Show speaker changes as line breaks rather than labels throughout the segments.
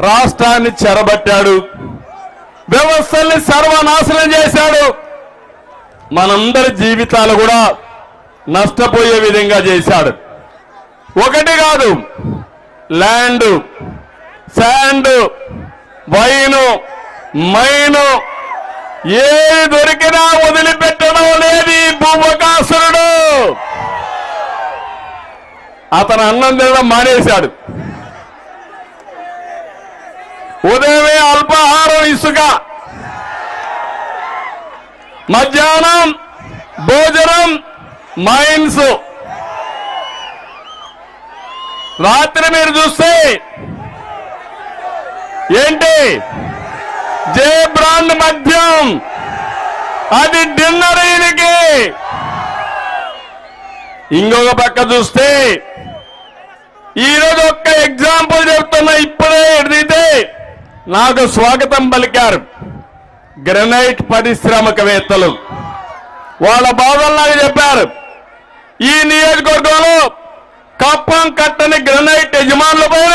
రాష్ట్రాన్ని చెరబట్టాడు. వ్యవస్థల్ని సర్వనాశనం చేశాడు. మనందరి జీవితాలు కూడా నష్టపోయే విధంగా చేశాడు. ఒకటి కాదు ల్యాండ్ శాండ్ వైను మైను ఏది దొరికినా వదిలిపెట్టడం లేదు భూమకాసురుడు. అతను అన్నం తినడం మానేశాడు. ఉదయమే అల్పాహారం ఇసుక. మధ్యాహ్నం భోజనం మైన్స్. రాత్రి మీరు చూస్తే ఏంటి? జే బ్రాండ్ మద్యం. అది డిన్నర్ ఈయనకి. ఇంకొక పక్క చూస్తే ఈరోజు ఒక్క ఎగ్జాంపుల్ చెప్తున్నా ఇప్పుడే ఎడితే నాకు స్వాగతం పలికారు గ్రనైట్ పరిశ్రమకవేత్తలు. వాళ్ళ బాధలు నాకు చెప్పారు ఈ నియోజకవర్గంలో కప్పం కట్టని గ్రనైట్ యజమానుల పైన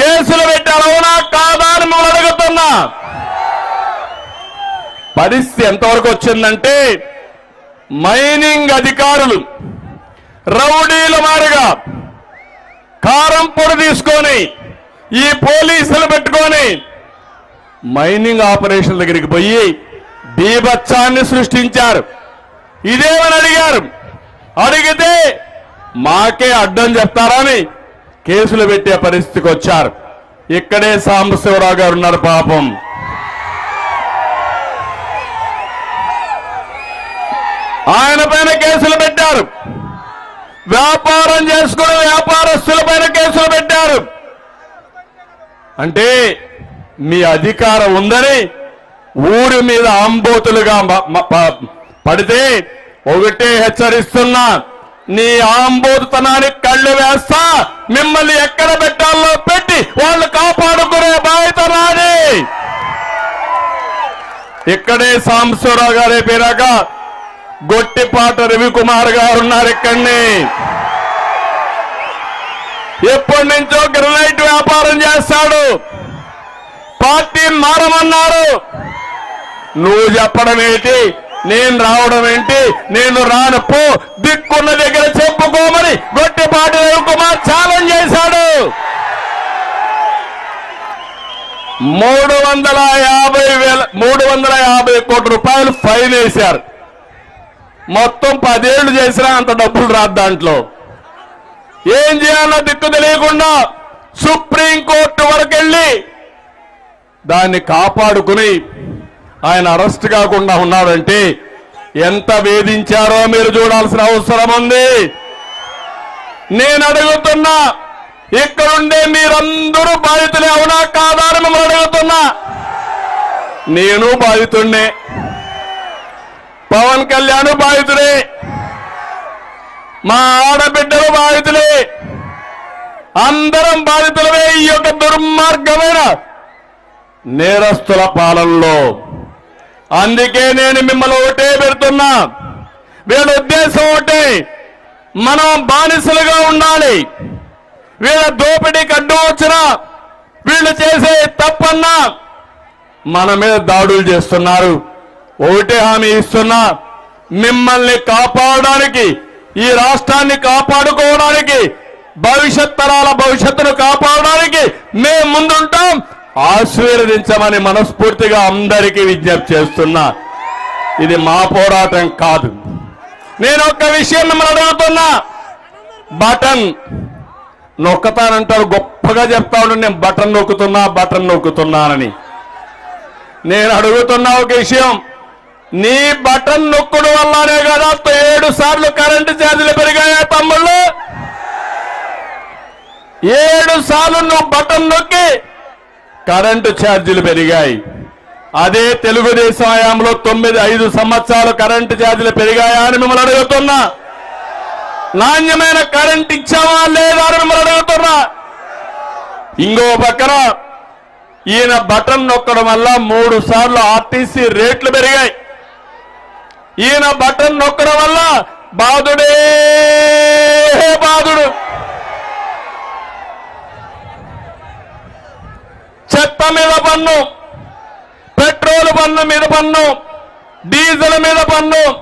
కేసులు పెట్టారు. అవునా కాదా అని మిమ్మల్ని అడుగుతున్నా. పరిస్థితి ఎంతవరకు వచ్చిందంటే మైనింగ్ అధికారులు రౌడీల మారిగా కారం పొడి తీసుకొని ఈ పోలీసులు పెట్టుకొని మైనింగ్ ఆపరేషన్ దగ్గరికి పోయి బీభత్సాన్ని సృష్టించారు. ఇదేమని అడిగారు. అడిగితే మాకే అడ్డం చెప్తారని కేసులు పెట్టే పరిస్థితికి వచ్చారు. ఇక్కడే సాంబశివరావు గారు ఉన్నారు పాపం. ఆయన పైన కేసులు పెట్టారు. వ్యాపారం చేసుకున్న వ్యాపారస్తుల పైన కేసులు పెట్టారు. అంటే మీ అధికారం ఉందని ఊరి మీద ఆంబోతులుగా పడితే ఒకటే హెచ్చరిస్తున్నా నీ ఆంబోతుతనానికి కళ్ళు వేస్తా మిమ్మల్ని ఎక్కడ పెట్టాలో పెట్టి వాళ్ళు కాపాడుకునే బాధ్యత నాది. ఇక్కడే సాంబశివరావు గారే పేరాక గొట్టిపాట రవికుమార్ గారు ఉన్నారు ఇక్కడిని. ఎప్పటి నుంచో గ్రనైట్ వ్యాపారం చేస్తాడు. పార్టీ మారమన్నారు. నువ్వు చెప్పడం ఏంటి? నేను రావడం ఏంటి? నేను రాను పో దిక్కున్న దగ్గర చెప్పుకోమని గొట్టిపాటి రవికుమార్ ఛాలెంజ్ చేశాడు. మూడు వందల యాభై వేల మూడు వందల యాభై కోట్ల రూపాయలు ఫైన్ వేశారు. మొత్తం పదేళ్ళు చేసినా అంత డబ్బులు రాదు దాంట్లో. ఏం చేయాలో దిక్కు తెలియకుండా సుప్రీంకోర్టు వరకు వెళ్ళి దాన్ని కాపాడుకుని ఆయన అరెస్ట్ కాకుండా ఉన్నాడంటే ఎంత వేధించారో మీరు చూడాల్సిన అవసరం ఉంది. నేను అడుగుతున్నా ఇక్కడుండే మీరందరూ బాధితులే అవునా కాదా అని మిమ్మల్ని అడుగుతున్నా. నేను బాధితుడినే పవన్ కళ్యాణ్ బాధితుడే. మా ఆడబిడ్డలు బాధితులే. అందరం బాధితులమే. ఈ యొక్క దుర్మార్గమైన నేరస్తుల పాలనలో. అందుకే నేను మిమ్మల్ని ఒకటే పెడుతున్నా. వీళ్ళ ఉద్దేశం ఒకటే. మనం బానిసలుగా ఉండాలి. వీళ్ళ దోపిడీకి అడ్డు వచ్చినా వీళ్ళు చేసే తప్పన్నా మన మీద దాడులు చేస్తున్నారు. ఒకటే హామీ ఇస్తున్నా. మిమ్మల్ని కాపాడడానికి ఈ రాష్ట్రాన్ని కాపాడుకోవడానికి భవిష్యత్ తరాల భవిష్యత్తును కాపాడడానికి మేము ముందుంటాం. ఆశీర్వదించమని మనస్ఫూర్తిగా అందరికీ విజ్ఞప్తి చేస్తున్నా. ఇది మా పోరాటం కాదు. నేను ఒక్క విషయం మిమ్మల్ని అడుగుతున్నా. బటన్ నొక్కతానంటారు గొప్పగా చెప్తా ఉండు నేను బటన్ నొక్కుతున్నా బటన్ నొక్కుతున్నానని నేను అడుగుతున్నా ఒక విషయం నీ బటన్ నొక్కుడు వల్లనే కదా ఏడు సార్లు కరెంటు ఛార్జీలు పెరిగాయా తమ్ముళ్ళు? ఏడు సార్లు నువ్వు బటన్ నొక్కి కరెంటు ఛార్జీలు పెరిగాయి. అదే తెలుగుదేశం హయాంలో తొమ్మిది ఐదు సంవత్సరాలు కరెంటు ఛార్జీలు పెరిగాయా అని మిమ్మల్ని అడుగుతున్నా. నాణ్యమైన కరెంట్ ఇచ్చావా లేదా అని మిమ్మల్ని అడుగుతున్నా. ఇంకో పక్కన ఈయన బటన్ నొక్కడం వల్ల మూడు సార్లు ఆర్టీసీ రేట్లు పెరిగాయి. ఈయన బటన్ నొక్కడం వల్ల బాధుడే చెత్త మీద పన్ను. పెట్రోల్ పన్ను మీద పన్ను. డీజిల్ మీద పన్ను.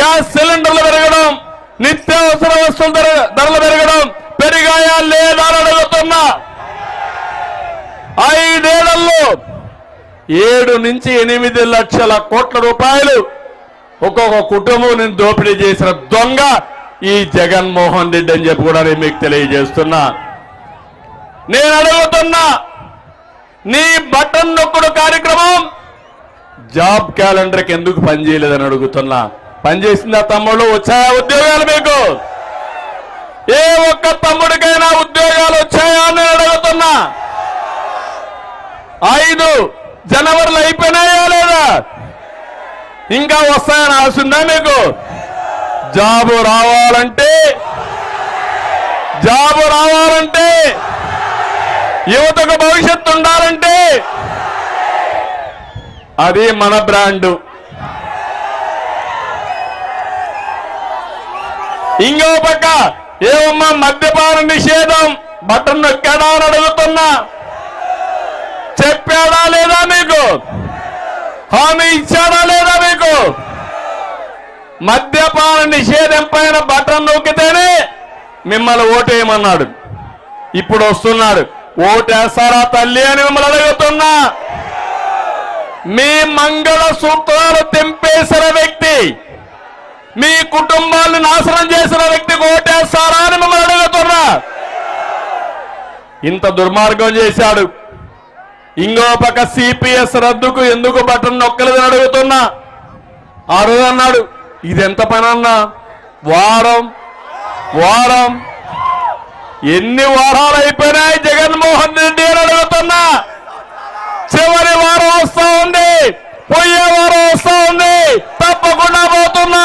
గ్యాస్ సిలిండర్లు పెరగడం. నిత్యావసర వస్తువుల ధరలు పెరగడం. పెరిగాయా లేదా అని అడుగుతున్నా. ఐదేళ్ళలో ఏడు నుంచి ఎనిమిది లక్షల కోట్ల రూపాయలు ఒక్కొక్క కుటుంబం నేను దోపిడీ చేసిన దొంగ ఈ జగన్మోహన్ రెడ్డి అని చెప్పి కూడా నేను మీకు తెలియజేస్తున్నా. నేను అడుగుతున్నా నీ బటన్ నొక్కుడు కార్యక్రమం. జాబ్ క్యాలెండర్కి ఎందుకు పనిచేయలేదని అడుగుతున్నా. పనిచేసిందా తమ్ముడు వచ్చాయా ఉద్యోగాలు మీకు? ఏ ఒక్క తమ్ముడికైనా ఉద్యోగాలు వచ్చాయా అని అడుగుతున్నా. ఐదు. జనవరిలో అయిపోయినాయా లేదా? ఇంకా వస్తాయని ఆశ ఉందా మీకు? జాబు రావాలంటే జాబు రావాలంటే యువతకు భవిష్యత్తు ఉండాలంటే అది మన బ్రాండు. ఇంకో పక్క ఏమమ్మా మద్యపాన నిషేధం? బటన్ నొక్కాడా అని అడుగుతున్నా. చెప్పాడా లేదా మీకు? హామీ ఇచ్చాడా లేదా మీకు? మద్యపాన నిషేధం పైన బటన్ నొక్కితేనే మిమ్మల్ని ఓటేయమన్నాడు. ఇప్పుడు వస్తున్నాడు. ఓటేస్తారా తల్లి అని మిమ్మల్ని అడుగుతున్నా. మీ మంగళ సూత్రాలు తెంపేసిన వ్యక్తి మీ కుటుంబాన్ని నాశనం చేసిన వ్యక్తికి ఓటేస్తారా అని మిమ్మల్ని అడుగుతున్నా. ఇంత దుర్మార్గం చేశాడు. ఇంకో పక్క సిపిఎస్ రద్దుకు ఎందుకు బటన్ నొక్కలేదని అడుగుతున్నా. ఆ రోజు అన్నాడు ఇది ఎంత పని అన్నా? వారం వారం ఎన్ని వారాలు అయిపోయినాయి జగన్మోహన్ రెడ్డి అని అడుగుతున్నా? చివరి వారం వస్తా ఉంది. పోయే వారం వస్తా ఉంది. తప్పకుండా పోతున్నా.